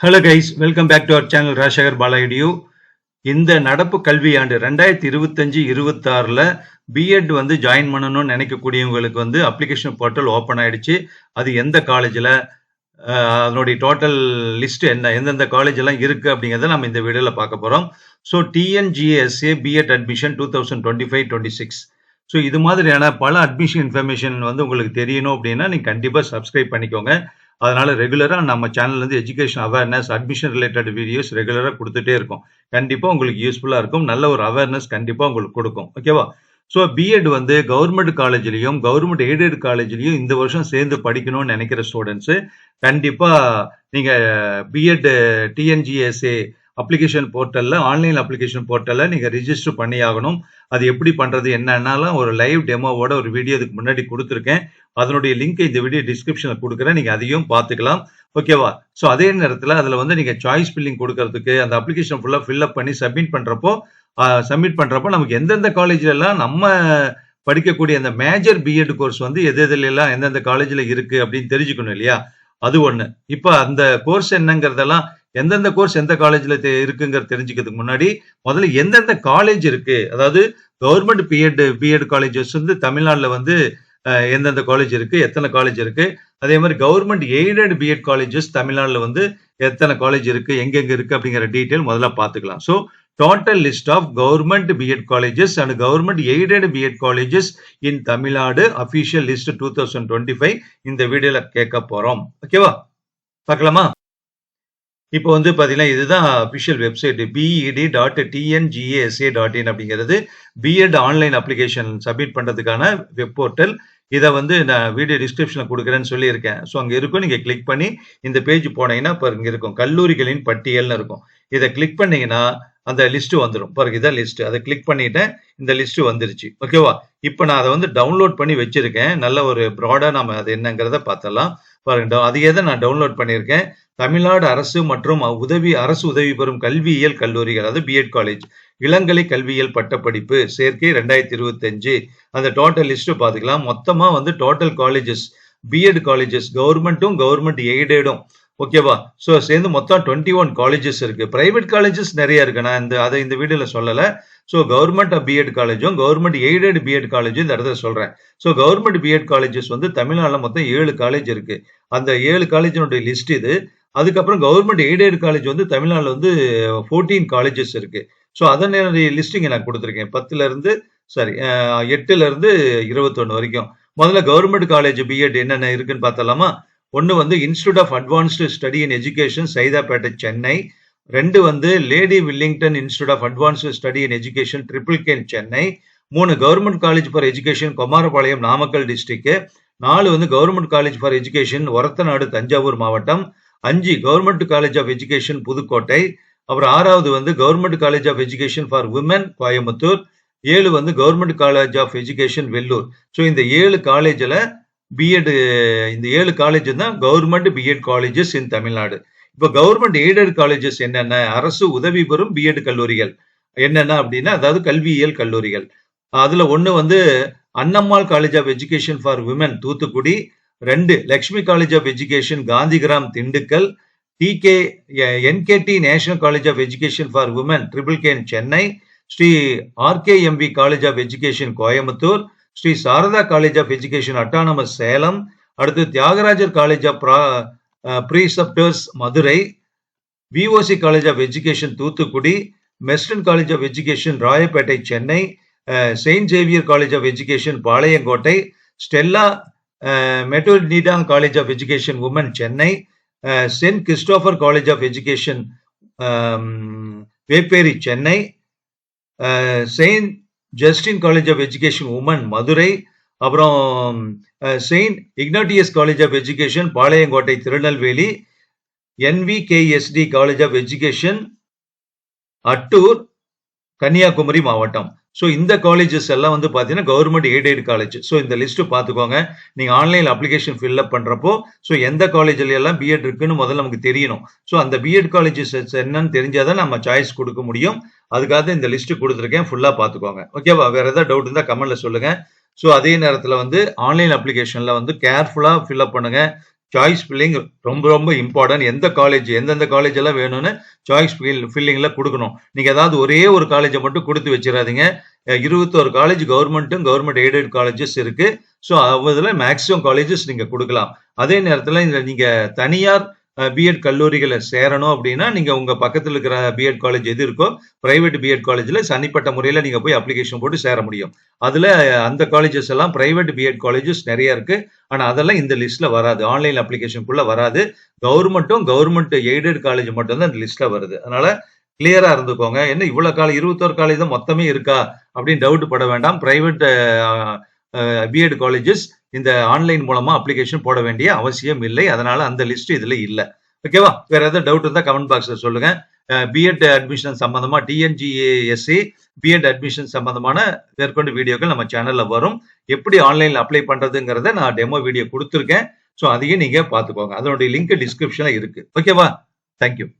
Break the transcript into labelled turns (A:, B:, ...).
A: Hello guys welcome back to our channel Rajasekar பாலாயிடியூ இந்த நடப்பு கல்வியாண்டு ரெண்டாயிரத்தி இருபத்தஞ்சு இருபத்தாறில் பிஎட் வந்து ஜாயின் பண்ணணும்னு நினைக்கக்கூடியவங்களுக்கு வந்து அப்ளிகேஷன் போர்ட்டல் ஓப்பன் ஆயிடுச்சு. அது எந்த காலேஜில் அதனுடைய டோட்டல் லிஸ்ட் என்ன? எந்தெந்த காலேஜ் எல்லாம் இருக்குது அப்படிங்கிறத நம்ம இந்த வீடியோவில் பார்க்க போகிறோம் so TNGSA BEd admission two thousand twenty five twenty six so இது மாதிரியான பல அட்மிஷன் இன்ஃபர்மேஷன் வந்து உங்களுக்கு தெரியணும் அப்படின்னா நீங்கள் கண்டிப்பாக சப்ஸ்கிரைப் பண்ணிக்கோங்க. அதனால ரெகுலராக நம்ம சேனல்லேருந்து education awareness admission related videos ரெகுலராக கொடுத்துட்டே இருக்கும். கண்டிப்பாக உங்களுக்கு யூஸ்ஃபுல்லாக இருக்கும். நல்ல ஒரு அவேர்னஸ் கண்டிப்பாக உங்களுக்கு கொடுக்கும். ஓகேவா ஸோ பிஎட் வந்து கவர்மெண்ட் காலேஜ்லையும் கவர்மெண்ட் எய்டட் காலேஜ்லையும் இந்த வருஷம் சேர்ந்து படிக்கணும்னு நினைக்கிற ஸ்டூடெண்ட்ஸு கண்டிப்பாக நீங்கள் பிஎட் டிஎன்ஜிஎஸ்ஏ அப்ளிகேஷன் போர்ட்டலில் ஆன்லைன் அப்ளிகேஷன் போர்ட்டலில் நீங்கள் ரிஜிஸ்டர் பண்ணி ஆகணும் அது எப்படி பண்ணுறது என்னன்னாலும் ஒரு லைவ் டெமோவோட ஒரு வீடியோ இதுக்கு முன்னாடி கொடுத்துருக்கேன். அதனுடைய லிங்க் இந்த வீடியோ டிஸ்கிரிப்ஷனில் கொடுக்குறேன். நீங்கள் அதையும் பார்த்துக்கலாம். ஓகேவா ஸோ அதே நேரத்தில் அதில் வந்து நீங்கள் சாய்ஸ் ஃபில்லிங் கொடுக்கறதுக்கு அந்த அப்ளிகேஷன் ஃபுல்லாக ஃபில்அப் பண்ணி சப்மிட் பண்ணுறப்போ சப்மிட் பண்ணுறப்போ நமக்கு எந்தெந்த காலேஜ்லலாம் நம்ம படிக்கக்கூடிய அந்த மேஜர் பிஎட் கோர்ஸ் வந்து எது எதுலாம் எந்தெந்த காலேஜில் இருக்குது அப்படின்னு தெரிஞ்சுக்கணும் இல்லையா? அது ஒன்று இப்போ அந்த கோர்ஸ் என்னங்கிறதெல்லாம் எந்தெந்த கோர்ஸ் எந்த காலேஜில் இருக்குங்கிற தெரிஞ்சுக்கிறதுக்கு முன்னாடி முதல்ல எந்தெந்த காலேஜ் இருக்கு? அதாவது கவர்மெண்ட் பிஎட் பிஎட் காலேஜஸ் வந்து தமிழ்நாட்டில் வந்து எந்தெந்த காலேஜ் இருக்கு? எத்தனை காலேஜ் இருக்கு? அதே மாதிரி கவர்மெண்ட் எய்டட் பிஎட் காலேஜஸ் தமிழ்நாட்டில் வந்து எத்தனை காலேஜ் இருக்கு? எங்கெங்க இருக்கு? அப்படிங்கிற டீட்டெயில் முதல்ல பார்த்துக்கலாம். So total list of government BEd colleges and government aided BEd colleges in Tamil Nadu official list two thousand twenty five இந்த வீடியோவில் கேட்க போகிறோம் ஓகேவா பார்க்கலாமா? இப்போ வந்து பார்த்தீங்கன்னா இதுதான் official website BED dot TNGASA dot in அப்படிங்கிறது பிஎட் ஆன்லைன் அப்ளிகேஷன் சப்மிட் பண்ணுறதுக்கான வெப் போர்ட்டல் இதை வந்து நான் வீடியோ டிஸ்கிரிப்ஷனில் கொடுக்குறேன்னு சொல்லியிருக்கேன். ஸோ அங்கே இருக்கும். நீங்கள் கிளிக் பண்ணி இந்த பேஜ் போனீங்கன்னா இப்போ இங்கே இருக்கும். கல்லூரிகளின் பட்டியல்னு இருக்கும். இதை கிளிக் பண்ணீங்கன்னா அந்த லிஸ்ட்டு வந்துடும் பாருங்க இதான் லிஸ்ட்டு அதை கிளிக் பண்ணிட்டேன். இந்த லிஸ்ட்டு வந்துருச்சு. ஓகேவா இப்போ நான் அதை வந்து டவுன்லோட் பண்ணி வச்சிருக்கேன். நல்ல ஒரு ப்ராடாக நம்ம அது என்னங்கிறத பார்த்தலாம் பாருங்க அதையே தான் நான் டவுன்லோட் பண்ணியிருக்கேன்? தமிழ்நாடு அரசு மற்றும் உதவி அரசு உதவி பெறும் கல்வியியல் கல்லூரிகள் அதாவது பிஎட் காலேஜ் இளங்கலை கல்வியியல் பட்டப்படிப்பு சேர்க்கை ரெண்டாயிரத்தி இருபத்தஞ்சு அந்த டோட்டல் லிஸ்ட் பார்த்துக்கலாம் மொத்தமாக வந்து டோட்டல் காலேஜஸ் பிஎட் காலேஜஸ் கவர்மெண்ட்டும் கவர்மெண்ட் எய்டடும் ஓகேவா ஸோ சேர்ந்து மொத்தம் டுவெண்ட்டி ஒன் காலேஜஸ் இருக்கு. பிரைவேட் காலேஜஸ் நிறைய இருக்கு. நான் இந்த அதை இந்த வீடியோவில் சொல்லலை. ஸோ கவர்மெண்ட் பிஎட் காலேஜும் கவர்மெண்ட் எய்டட் பிஎட் காலேஜும் இந்த இடத்துல சொல்றேன். ஸோ கவர்மெண்ட் பிஎட் காலேஜஸ் வந்து தமிழ்நாட்டில் மொத்தம் ஏழு காலேஜ் இருக்கு. அந்த ஏழு காலேஜினுடைய லிஸ்ட் இது. அதுக்கப்புறம் கவர்மெண்ட் எய்டட் காலேஜ் வந்து தமிழ்நாட்டில் வந்து ஃபோர்டீன் காலேஜஸ் இருக்கு. ஸோ அதனுடைய லிஸ்டிங்கை நான் கொடுத்துருக்கேன். பத்துல இருந்து சாரி எட்டுல இருந்து இருபத்தொன்னு வரைக்கும். முதல்ல கவர்மெண்ட் காலேஜ் பிஎட் என்னென்ன இருக்குன்னு பார்த்தலாமா ஒன்று வந்து institute of advanced study in education Saidapet Chennai. ரெண்டு வந்து lady Willingdon institute of advanced study in education Triplicane Chennai. மூணு government college for education Kumarapalayam Namakkal district நாலு வந்து government college for education Orathanadu Thanjavur மாவட்டம். அஞ்சு government college of education Pudukkottai. அப்புறம் ஆறாவது வந்து government college of education for women Coimbatore. ஏழு வந்து government college of education Vellore so இந்த ஏழு காலேஜில் பிஎட் இந்த ஏழு காலேஜ் தான் government BEd colleges in Tamil Nadu இப்போ கவர்மெண்ட் எய்டட் காலேஜஸ் என்னென்ன? அரசு உதவி பெறும் பிஎட் கல்லூரிகள். என்னென்ன அப்படின்னா அதாவது கல்வியியல் கல்லூரிகள். அதில் ஒன்று வந்து Annammal college of education for women Thoothukudi. ரெண்டு Lakshmi college of education Gandhigram Dindigul TK NKT national college of education for women Triplicane Chennai Sri RKMP college of education Coimbatore Sri Sarada college of education autonomous Salem அடுத்து Thiagarajar college of preceptors Madurai VOC college of education Thoothukudi Meston college of education Royapettah Chennai saint Xavier college of education Palayamkottai Stella Matutina college of education women Chennai saint Christopher college of education Vepery Chennai saint Justin college of education women Madurai அப்புறம் saint Ignatius college of education Palayamkottai Tirunelveli NVKSD college of education Attoor Kanyakumari மாவட்டம். So இந்த colleges எல்லாம் வந்து பார்த்தீங்கன்னா government aided college so இந்த list பார்த்துக்கோங்க நீங்கள் online application fill up பண்ணுறப்போ ஸோ எந்த காலேஜில் எல்லாம் பிஎட் இருக்குன்னு முதல்ல நமக்கு தெரியணும். ஸோ அந்த பிஎட் காலேஜஸ் என்னன்னு தெரிஞ்சாதான் நம்ம சாய்ஸ் கொடுக்க முடியும். அதுக்காக இந்த லிஸ்ட்டு கொடுத்துருக்கேன். ஃபுல்லாக பார்த்துக்கோங்க ஓகேவா வேறு ஏதாவது டவுட் இருந்தால் கமெண்ட்டில் சொல்லுங்கள் ஸோ அதே நேரத்தில் வந்து ஆன்லைன் அப்ளிகேஷனில் வந்து கேர்ஃபுல்லாக ஃபில்அப் பண்ணுங்கள் சாய்ஸ் ஃபில்லிங் ரொம்ப ரொம்ப இம்பார்ட்டன்ட் எந்த காலேஜ் எந்தெந்த காலேஜ் எல்லாம் வேணும்னு சாய்ஸ் ஃபில் ஃபில்லிங்ல கொடுக்கணும். நீங்கள் ஏதாவது ஒரே ஒரு காலேஜை மட்டும் கொடுத்து வச்சிடாதீங்க. இருபத்தோரு காலேஜ் கவர்மெண்ட்டும் கவர்மெண்ட் எய்டட் காலேஜஸ் இருக்குது ஸோ அதில் மேக்ஸிமம் காலேஜஸ் நீங்கள் கொடுக்கலாம். அதே நேரத்தில் நீங்கள் தனியார் பிஎட் கல்லூரிகளை சேரணும் அப்படின்னா நீங்கள் உங்கள் பக்கத்தில் இருக்கிற பிஎட் காலேஜ் எது இருக்கோ ப்ரைவேட் பிஎட் காலேஜில் சனிப்பட்ட முறையில் நீங்கள் போய் அப்ளிகேஷன் போட்டு சேர முடியும். அதில் அந்த காலேஜஸ் எல்லாம் ப்ரைவேட் பிஎட் காலேஜஸ் நிறைய இருக்குது ஆனால் அதெல்லாம் இந்த லிஸ்ட்டில் வராது. ஆன்லைன் அப்ளிகேஷனுக்குள்ளே வராது. கவர்மெண்ட்டும் கவர்மெண்ட் எய்டட் காலேஜ் மட்டும்தான் இந்த லிஸ்ட்டில் வருது. அதனால் கிளியரா இருந்துக்கோங்க. என்ன இவ்வளவு காலம் இருபத்தோரு காலேஜ் தான் மொத்தமே இருக்கா? அப்படின்னு டவுட் பட வேண்டாம். பிரைவேட் பிஎட் காலேஜஸ் இந்த ஆன்லைன் மூலமா அப்ளிகேஷன் போட வேண்டிய அவசியம் இல்லை. அதனால அந்த லிஸ்ட் இதுல இல்ல. ஓகேவா வேற ஏதாவது டவுட் இருந்தா கமெண்ட் பாக்ஸ்ல சொல்லுங்க. பிஎட் அட்மிஷன் சம்பந்தமா டிஎன்ஜிஏஎஸ்சி பிஎட் அட்மிஷன் சம்பந்தமான மேற்கொண்டு வீடியோக்கள் நம்ம சேனல்ல வரும். எப்படி ஆன்லைன்ல அப்ளை பண்றதுங்கிறத நான் டெமோ வீடியோ கொடுத்துருக்கேன். ஸோ அதையும் நீங்க பாத்துக்கோங்க அதனுடைய லிங்க் டிஸ்கிரிப்ஷன்ல இருக்கு. ஓகேவா தேங்க்யூ